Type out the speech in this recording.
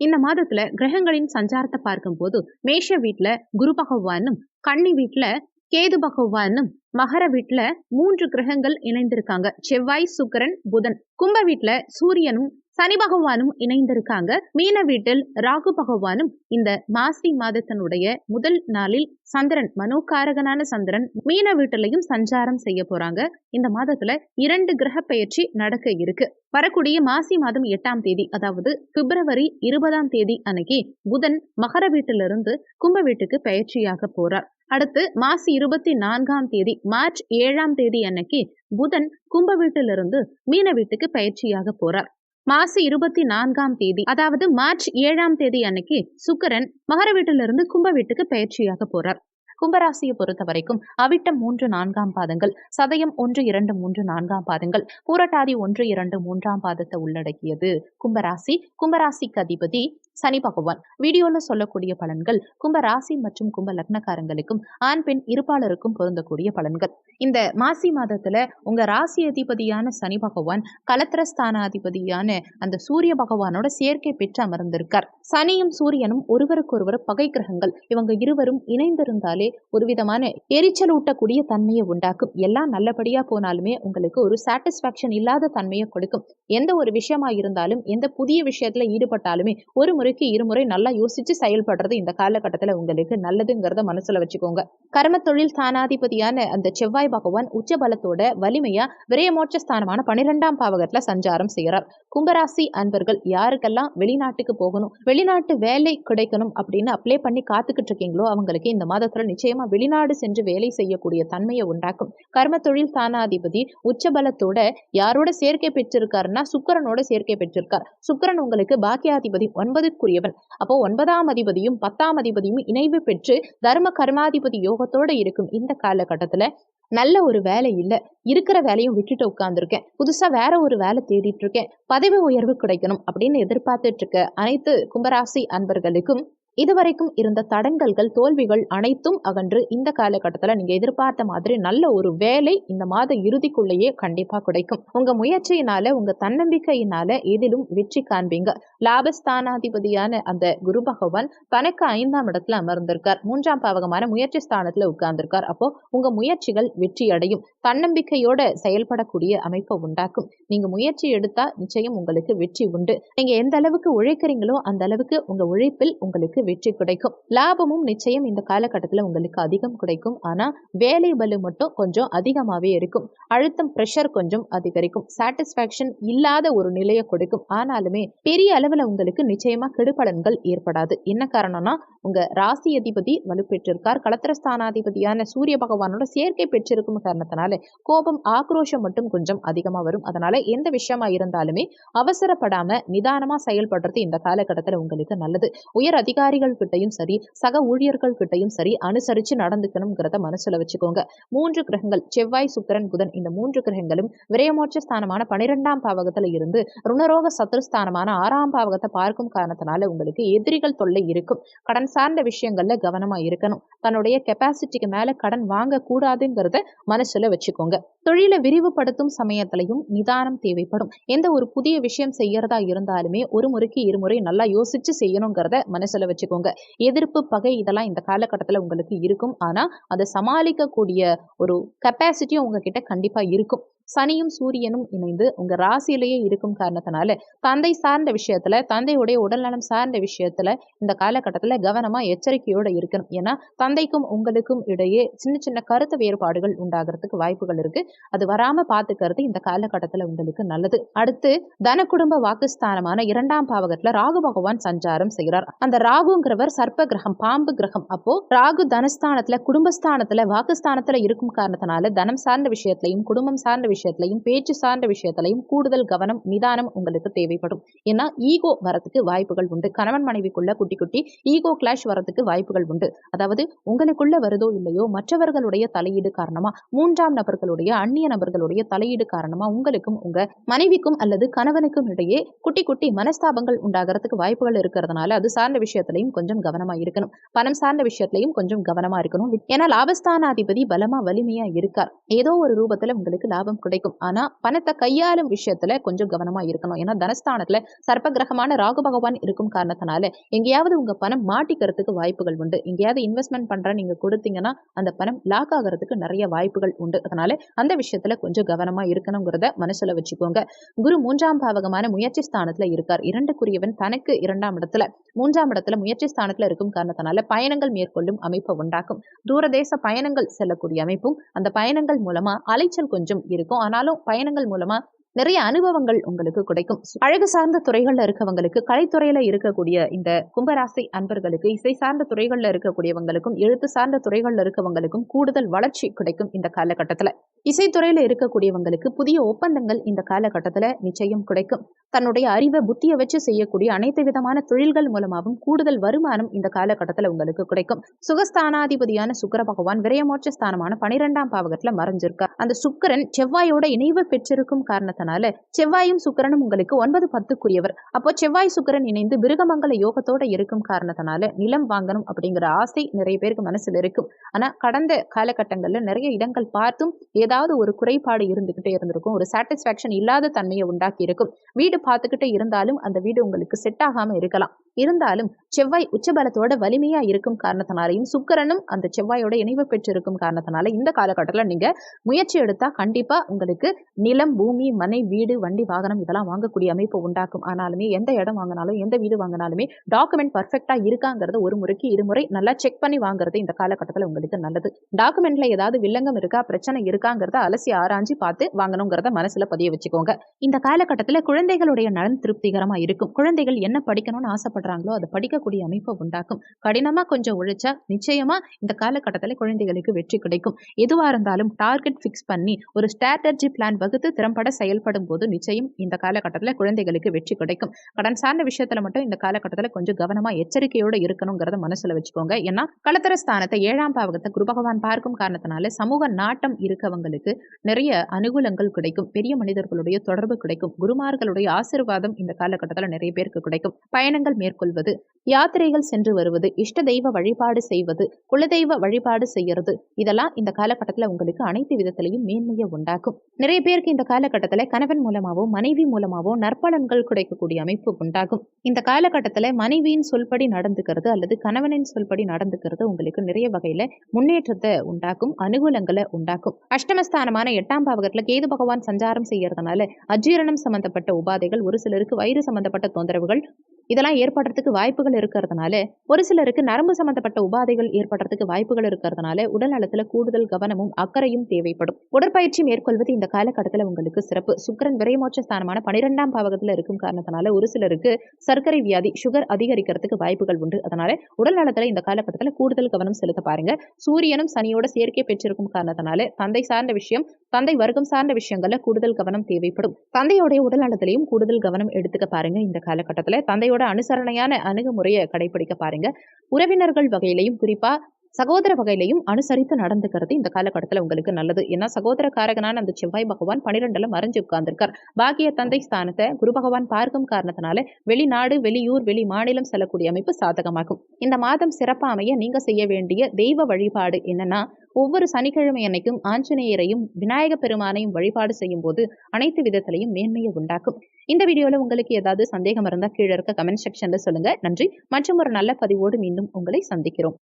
இந்த மாதத்துல கிரகங்களின் சஞ்சாரத்தை பார்க்கும்போது மேஷ வீட்டுல குரு பகவானும் கன்னி வீட்டுல கேது பகவானும் மகர வீட்டுல மூன்று கிரகங்கள் இணைந்திருக்காங்க. செவ்வாய் சுக்கரன் புதன். கும்ப வீட்டுல சூரியனும் சனி பகவானும் இணைந்திருக்காங்க. மீன வீட்டில் ராகு பகவானும் இந்த மாசி மாதத்தினுடைய முதல் நாளில் சந்திரன் மனோகாரகனான சந்திரன் மீன வீட்டிலையும் சஞ்சாரம் செய்ய போறாங்க. இந்த மாதத்துல இரண்டு கிரக பயிற்சி நடக்க இருக்கு. வரக்கூடிய மாசி மாதம் எட்டாம் தேதி அதாவது பிப்ரவரி இருபதாம் தேதி அன்னைக்கு புதன் மகர வீட்டிலிருந்து கும்ப வீட்டுக்கு பயிற்சியாக போறார். அடுத்து மாசி இருபத்தி நான்காம் தேதி மார்ச் ஏழாம் தேதி அன்னைக்கு புதன் கும்ப வீட்டிலிருந்து மீன வீட்டுக்கு பயிற்சியாக போறார். மாசு இருபத்தி நான்காம் தேதி அதாவது மார்ச் ஏழாம் தேதி அன்னைக்கு சுக்கரன் மகர வீட்டிலிருந்து கும்ப வீட்டுக்கு பயிற்சியாக போறார். கும்பராசியை பொறுத்த வரைக்கும் அவிட்டம் மூன்று நான்காம் பாதங்கள் சதயம் ஒன்று இரண்டு மூன்று நான்காம் பாதங்கள் பூரட்டாதி ஒன்று இரண்டு மூன்றாம் பாதத்தை உள்ளடக்கியது கும்பராசி. கும்பராசிக்கு அதிபதி சனி பகவான். வீடியோல சொல்லக்கூடிய பலன்கள் கும்பராசி மற்றும் கும்ப லக்னக்காரங்களுக்கும் ஆண் பெண் இருப்பாளருக்கும் பொருந்தக்கூடிய பலன்கள். இந்த மாசி மாதத்துல உங்க ராசி அதிபதியான சனி பகவான் கலத்திரஸ்தானாதிபதியான அந்த சூரிய பகவானோட சேர்க்கை பெற்று அமர்ந்திருக்கார். சனியும் சூரியனும் ஒருவருக்கொருவர் பகை கிரகங்கள். இவங்க இருவரும் இணைந்திருந்தாலே ஒரு விதமான எரிச்சல் ஊட்டக்கூடிய தன்மையை உண்டாக்கும். எல்லாம் நல்லபடியா போனாலுமே உங்களுக்கு ஒரு சாட்டிஸ்பாக்சன் இல்லாத தன்மையை கொடுக்கும். எந்த ஒரு விஷயமா இருந்தாலும் எந்த புதிய விஷயத்துல ஈடுபட்டாலுமே ஒரு முறைக்கு இருமுறை நல்லா யோசிச்சு செயல்படுறது இந்த காலகட்டத்துல உங்களுக்கு நல்லதுங்கிறத மனசுல வச்சுக்கோங்க. கர்ம தொழில் ஸ்தானாதிபதியான அந்த செவ்வாய் பகவான் உச்ச பலத்தோட வலிமையா விரயமோட்ச ஸ்தானமான பனிரெண்டாம் பாவகத்துல சஞ்சாரம் செய்யறார். கும்பராசி அன்பர்கள் யாருக்கெல்லாம் வெளிநாட்டுக்கு போகணும் வெளிநாட்டு வேலை கிடைக்கணும் அப்படின்னு அப்ளை பண்ணி காத்துக்கிட்டு இருக்கீங்களோ அவங்களுக்கு இந்த மாதத்துல நிச்சயமா வெளிநாடு சென்று வேலை செய்யக்கூடிய தன்மையை உண்டாக்கும். கர்ம தொழில் தானாதிபதி உச்சபலத்தோட யாரோட சேர்க்கை பெற்றிருக்காருன்னா சுக்கரனோட சேர்க்கை பெற்றிருக்கார். சுக்கரன் உங்களுக்கு பாக்கியாதிபதி ஒன்பதுக்குரியவன். அப்போ ஒன்பதாம் அதிபதியும் பத்தாம் அதிபதியும் இணைவு பெற்று தர்ம கர்மாதிபதி யோகத்தோட இருக்கும் இந்த காலகட்டத்துல நல்ல ஒரு வேலை இல்லை. இருக்கிற வேலையும் விட்டுட்டு உட்காந்துருக்கேன் புதுசாக வேற ஒரு வேலை தேடிட்டு இருக்கேன். பதவி உயர்வு கிடைக்கணும் அப்படின்னு எதிர்பார்த்துட்டு இருக்க அனைத்து கும்பராசி அன்பர்களுக்கும் இதுவரைக்கும் இருந்த தடங்கல்கள் தோல்விகள் அனைத்தும் அகன்று இந்த காலகட்டத்தில் நீங்கள் எதிர்பார்த்த மாதிரி நல்ல ஒரு வேலை இந்த மாத இறுதிக்குள்ளேயே கண்டிப்பாக கிடைக்கும். உங்கள் முயற்சியினால உங்கள் தன்னம்பிக்கையினால எதிலும் வெற்றி காண்பீங்க. லாபஸ்தானாதிபதியான அந்த குரு பகவான் தனக்கு ஐந்தாம் இடத்துல அமர்ந்திருக்கார். மூன்றாம் பாவகமான முயற்சி ஸ்தானத்துல உட்கார்ந்திருக்கார். அப்போ உங்க முயற்சிகள் வெற்றி அடையும் தன்னம்பிக்கையோட செயல்படக்கூடிய அமைப்பை உண்டாக்கும். நீங்க முயற்சி எடுத்தா நிச்சயம் உங்களுக்கு வெற்றி உண்டு. நீங்க எந்த அளவுக்கு உழைக்கிறீங்களோ அந்த அளவுக்கு உங்க உழைப்பில் உங்களுக்கு வெற்றி கிடைக்கும். லாபமும் நிச்சயம் இந்த காலகட்டத்தில் உங்களுக்கு அதிகம் கிடைக்கும். ஆனால் வேலை பலு மட்டும் கொஞ்சம் அதிகமாகவே இருக்கும். அழுத்தம் ப்ரெஷர் கொஞ்சம் அதிகரிக்கும். சாட்டிஸ்ஃபேக்ஷன் இல்லாத ஒரு நிலையை கொடுக்கும். ஆனாலுமே பெரிய அளவில் உங்களுக்கு நிச்சயமாக கெடுபலன்கள் ஏற்படாது. என்ன காரணம்னா உங்கள் ராசி அதிபதி வலுப்பெற்றிருக்கார். கலத்திரஸ்தானாதிபதியான சூரிய பகவானோட சேர்க்கை பெற்றிருக்கும் காரணத்தினால கோபம் ஆக்ரோஷம் மட்டும் கொஞ்சம் அதிகமாக வரும். அதனால எந்த விஷயமா இருந்தாலுமே அவசரப்படாம நிதானமா செயல்படுறது இந்த காலகட்டத்தில் உங்களுக்கு நல்லது. உயர் அதிகாரி அதிகாரிகள் கிட்டையும் சரி சக ஊழியர்கள் கிட்டையும் சரி அனுசரிச்சு நடந்துக்கணுங்கிறத மனசுல வச்சுக்கோங்க. மூன்று கிரகங்கள் செவ்வாய் சுக்கரன் புதன் இந்த மூன்று கிரகங்களும் விரயமோட்ச ஸ்தானமான பனிரெண்டாம் பாவகத்துல இருந்து ருணரோக சத்ருஸ்தானமான ஆறாம் பாவகத்தை பார்க்கும் காரணத்தினால உங்களுக்கு எதிரிகள் தொல்லை இருக்கும். கடன் சார்ந்த விஷயங்கள்ல கவனமா இருக்கணும். தன்னுடைய கெப்பாசிட்டிக்கு மேல கடன் வாங்க கூடாதுங்கிறத மனசுல வச்சுக்கோங்க. தொழிலை விரிவுபடுத்தும் சமயத்திலையும் நிதானம் தேவைப்படும். எந்த ஒரு புதிய விஷயம் செய்யறதா இருந்தாலுமே ஒரு முறைக்கு இருமுறை நல்லா யோசிச்சு செய்யணுங்கிறத மனசுல வச்சு வச்சுக்கோங்க. எதிர்ப்பு பகை இதெல்லாம் இந்த காலகட்டத்தில் உங்களுக்கு இருக்கும். ஆனால் அதை சமாளிக்கக்கூடிய ஒரு கெப்பாசிட்டியும் உங்ககிட்ட கண்டிப்பாக இருக்கும். சனியும் சூரியனும் இணைந்து உங்க ராசியிலேயே இருக்கும் காரணத்தினால தந்தை சார்ந்த விஷயத்துல தந்தையுடைய உடல்நலம் சார்ந்த விஷயத்துல இந்த காலகட்டத்துல கவனமா எச்சரிக்கையோட இருக்கணும். ஏன்னா தந்தைக்கும் உங்களுக்கும் இடையே சின்ன சின்ன கருத்து வேறுபாடுகள் உண்டாகிறதுக்கு வாய்ப்புகள் இருக்கு. அது வராம பாத்துக்கிறது இந்த காலகட்டத்துல உங்களுக்கு நல்லது. அடுத்து தன குடும்ப வாக்குஸ்தானமான இரண்டாம் பாவகத்துல ராகு பகவான் சஞ்சாரம் செய்கிறார் அந்த ராகுங்கிறவர் சர்ப்ப கிரகம் பாம்பு கிரகம். அப்போ ராகு தனஸ்தானத்துல குடும்பஸ்தானத்துல வாக்குஸ்தானத்துல இருக்கும் காரணத்தினால தனம் சார்ந்த விஷயத்திலையும் குடும்பம் சார்ந்த விஷயத்திலையும் பேச்சு சார்ந்த விஷயத்திலையும் கூடுதல் கவனம் நிதானம் உங்களுக்கு தேவைப்படும். ஏன்னா ஈகோ வரத்துக்கு வாய்ப்புகள் உண்டு. கணவன் மனைவிக்குள்ள குட்டி குட்டி ஈகோ கிளாஷ் வரத்துக்கு வாய்ப்புகள் உண்டு. அதாவது உங்களுக்குள்ள வருதோ இல்லையோ மற்றவர்களுடைய தலையீடு காரணமா மூன்றாம் நபர்களுடைய அந்நிய நபர்களுடைய தலையீடு காரணமா உங்களுக்கும் உங்க மனைவிக்கும் அல்லது கணவனுக்கும் இடையே குட்டி குட்டி மனஸ்தாபங்கள் உண்டாகிறதுக்கு வாய்ப்புகள் இருக்கிறதுனால அது சார்ந்த விஷயத்திலையும் கொஞ்சம் கவனமா இருக்கணும். பணம் சார்ந்த விஷயத்திலையும் கொஞ்சம் கவனமா இருக்கணும். ஏன்னா லாபஸ்தானாதிபதி பலமா வலிமையா இருக்கார். ஏதோ ஒரு ரூபத்துல உங்களுக்கு லாபம் கிடைக்கும். ஆனா பணத்தை கையாளும் விஷயத்துல கொஞ்சம் கவனமா இருக்கணும். ஏன்னா தனஸ்தானத்துல சர்ப்ப கிரகமான ராகு பகவான் இருக்கும் காரணத்தினால எங்கேயாவது உங்க பணம் மாட்டிக்கிறதுக்கு வாய்ப்புகள் உண்டு. எங்கேயாவது இன்வெஸ்ட்மெண்ட் பண்ற நீங்க கொடுத்தீங்கன்னா அந்த பணம் லாக் ஆகிறதுக்கு நிறைய வாய்ப்புகள் உண்டு. அதனால அந்த விஷயத்துல கொஞ்சம் கவனமா இருக்கணுங்கிறத மனசுல வச்சுக்கோங்க. குரு மூன்றாம் பாவகமான முயற்சி ஸ்தானத்துல இருக்கார். இரண்டுக்குரியவன் தனக்கு இரண்டாம் இடத்துல மூன்றாம் இடத்துல முயற்சி ஸ்தானத்துல இருக்கும் காரணத்தினால பயணங்கள் மேற்கொள்ளும் அமைப்பை உண்டாக்கும். தூரதேச பயணங்கள் செல்லக்கூடிய அமைப்பும் அந்த பயணங்கள் மூலமா அலைச்சல் கொஞ்சம் இருக்கும். ஆனாலும் பயணங்கள் மூலமா நிறைய அனுபவங்கள் உங்களுக்கு கிடைக்கும். அழகு சார்ந்த துறைகள்ல இருக்கவங்களுக்கு கலைத்துறையில இருக்கக்கூடிய இந்த கும்பராசி அன்பர்களுக்கு இசை சார்ந்த துறைகள்ல இருக்கக்கூடியவங்களுக்கும் எழுத்து சார்ந்த துறைகள்ல இருக்கவங்களுக்கும் கூடுதல் வளர்ச்சி கிடைக்கும் இந்த காலகட்டத்துல. இசைத்துறையில இருக்கக்கூடியவங்களுக்கு புதிய ஒப்பந்தங்கள் இந்த காலகட்டத்துல நிச்சயம் கிடைக்கும். தன்னுடைய அறிவை புத்தியை வச்சு செய்யக்கூடிய அனைத்து விதமான தொழில்கள் மூலமாகவும் கூடுதல் வருமானம் இந்த காலகட்டத்துல உங்களுக்கு கிடைக்கும். சுகஸ்தானாதிபதியான சுக்கர பகவான் விரயமோட்ச ஸ்தானமான பனிரெண்டாம் பாவகத்தில் மறைஞ்சிருக்கார். அந்த சுக்கரன் செவ்வாயோட இணைவு பெற்றிருக்கும் காரணத்தினால செவ்வாயும் சுக்கரனும் உங்களுக்கு ஒன்பது பத்துக்குரியவர். அப்போ செவ்வாய் சுக்கரன் இணைந்து மிருகமங்கல யோகத்தோட இருக்கும் காரணத்தினால நிலம் வாங்கணும் அப்படிங்கிற ஆசை நிறைய பேருக்கு மனசுல இருக்கும். ஆனா கடந்த காலகட்டங்கள்ல நிறைய இடங்கள் பார்த்தும் ஏதாவது ஒரு குறைபாடு இருந்துகிட்டே இருந்திருக்கும். ஒரு சாட்டிஸ்ஃபேக்ஷன் இல்லாத தன்மையை உண்டாக்கி இருக்கும் வீடு பார்த்துக்கிட்டே இருந்தாலும் அந்த வீடு உங்களுக்கு செட் ஆகாம இருக்கலாம். இருந்தாலும் செவ்வாய் உச்சபலத்தோட வலிமையா இருக்கும் காரணத்தினாலையும் சுக்கரனும் அந்த செவ்வாயோட இணைவு பெற்றிருக்கும் காரணத்தினால இந்த காலகட்டத்தில் நீங்க முயற்சி எடுத்தா கண்டிப்பா உங்களுக்கு நிலம் பூமி மனை வீடு வண்டி வாகனம் இதெல்லாம் வாங்கக்கூடிய அமைப்பு உண்டாக்கும். ஆனாலுமே எந்த இடம் வாங்கினாலும் எந்த வீடு வாங்கினாலுமே டாக்குமெண்ட் பர்ஃபெக்டா இருக்காங்கிறத ஒரு முறைக்கு இருமுறை நல்லா செக் பண்ணி வாங்குறது இந்த காலகட்டத்தில் உங்களுக்கு நல்லது. டாக்குமெண்ட்ல ஏதாவது வில்லங்கம் இருக்கா பிரச்சனை இருக்காங்கிறத அலசி ஆராய்ஞ்சு பார்த்து வாங்கணுங்கிறத மனசுல பதிய வச்சுக்கோங்க. இந்த காலகட்டத்தில் குழந்தைகளுடைய நலன் திருப்திகரமா இருக்கும். குழந்தைகள் என்ன படிக்கணும்னு ஆசைப்படுறாங்களோ அதை படிக்கக்கூடிய அமைப்பை உண்டாக்கும். கடினமா கொஞ்சம் உழைச்சா நிச்சயமா இந்த காலகட்டத்தில் குழந்தைகளுக்கு வெற்றி கிடைக்கும். எதுவா இருந்தாலும் டார்கெட் ஃபிக்ஸ் பண்ணி ஒரு ஸ்ட்ராட்டஜி பிளான் வகுத்து திறம்பட செயல்படும் போது நிச்சயம் இந்த காலகட்டத்தில் குழந்தைகளுக்கு வெற்றி கிடைக்கும். கடன் சார்ந்த விஷயத்துல மட்டும் இந்த காலகட்டத்தில் கொஞ்சம் கவனமா எச்சரிக்கையோட இருக்கணுங்கிறத மனசுல வச்சுக்கோங்க. ஏன்னா கலத்தர ஸ்தானத்தை ஏழாம் பாவகத்தை குரு பகவான் பார்க்கும் காரணத்தினால சமூக நாட்டம் இருக்கவங்களுக்கு நிறைய அனுகூலங்கள் கிடைக்கும். பெரிய மனிதர்களுடைய தொடர்பு கிடைக்கும். குருமார்களுடைய ஆசிர்வாதம் இந்த காலகட்டத்தில் நிறைய பேருக்கு கிடைக்கும். பயணங்கள் மேற்கொள்வது. யாத்திரைகள் சென்று வருவது. இஷ்ட தெய்வ வழிபாடு செய்வது. குலதெய்வ வழிபாடு செய்யறது. இதெல்லாம் இந்த காலகட்டத்தில் உங்களுக்கு அனைத்து விதத்திலையும் மேன்மையை உண்டாக்கும். நிறைய பேருக்கு இந்த காலகட்டத்தில் கணவன் மூலமாவோ மனைவி மூலமாவோ நற்பலன்கள் கிடைக்கக்கூடிய அமைப்பு உண்டாகும். இந்த காலகட்டத்தில் மனைவியின் சொல்படி நடந்துக்கிறது அல்லது கணவனின் சொல்படி நடந்துக்கிறது உங்களுக்கு நிறைய வகையில் முன்னேற்றத்தை உண்டாக்கும் அனுகூலங்களை உண்டாக்கும். அஷ்டமஸ்தானமான எட்டாம் பாவகத்தில் கேது பகவான் சஞ்சாரம் செய்யறதுனால அஜீரணம் சம்பந்தப்பட்ட உபாதைகள் ஒரு சிலருக்கு வயிறு சம்பந்தப்பட்ட தொந்தரவுகள் இதெல்லாம் ஏற்படுறதுக்கு வாய்ப்புகள் இருக்கிறதுனால ஒரு சிலருக்கு நரம்பு சம்பந்தப்பட்ட உபாதைகள் ஏற்படுறதுக்கு வாய்ப்புகள் இருக்கிறதுனால உடல் நலத்துல கூடுதல் கவனமும் அக்கறையும் தேவைப்படும். உடற்பயிற்சி மேற்கொள்வது இந்த காலகட்டத்தில் உங்களுக்கு சிறப்பு. சுக்கரன் விரைமோட்ச ஸ்தானமான பனிரெண்டாம் பாவகத்தில் இருக்கும் காரணத்தினால ஒரு சிலருக்கு சர்க்கரை வியாதி சுகர் அதிகரிக்கிறதுக்கு வாய்ப்புகள் உண்டு. அதனால உடல் நலத்துல இந்த காலகட்டத்தில் கூடுதல் கவனம் செலுத்த பாருங்க. சூரியனும் சனியோட சேர்க்கை பெற்றிருக்கும் காரணத்தினால தந்தை சார்ந்த விஷயம் தந்தை வர்க்கம் சார்ந்த விஷயங்கள்ல கூடுதல் கவனம் தேவைப்படும். தந்தையோடைய உடல் நலத்திலையும் கூடுதல் கவனம் எடுத்துக்க பாருங்க இந்த காலகட்டத்தில். தந்தையோட அனுசரணையான அணுகுமுறையை கடைபிடிக்க பாருங்க. உறவினர்கள் வகையிலையும் குறிப்பா சகோதர வகையிலையும் அனுசரித்து நடந்துக்கிறது இந்த காலகட்டத்தில் உங்களுக்கு நல்லது. ஏன்னா சகோதர காரகனான அந்த செவ்வாய் பகவான் பனிரெண்டுல மறைஞ்சு உட்கார்ந்துருக்கார். பாக்கிய தந்தை ஸ்தானத்தை குரு பகவான் பார்க்கும் காரணத்தினால வெளிநாடு வெளியூர் வெளி மாநிலம் செல்லக்கூடிய அமைப்பு சாதகமாகும். இந்த மாதம் சிறப்பாக அமைய நீங்க செய்ய வேண்டிய தெய்வ வழிபாடு என்னன்னா ஒவ்வொரு சனிக்கிழமை அன்னைக்கும் ஆஞ்சநேயரையும் விநாயக பெருமானையும் வழிபாடு செய்யும் போது அனைத்து விதத்திலையும் மேன்மையை உண்டாக்கும். இந்த வீடியோல உங்களுக்கு ஏதாவது சந்தேகம் இருந்தால் கீழே இருக்க கமெண்ட் செக்ஷனில் சொல்லுங்க. நன்றி. மற்றும் ஒரு நல்ல பதிவோடு மீண்டும் உங்களை சந்திக்கிறோம்.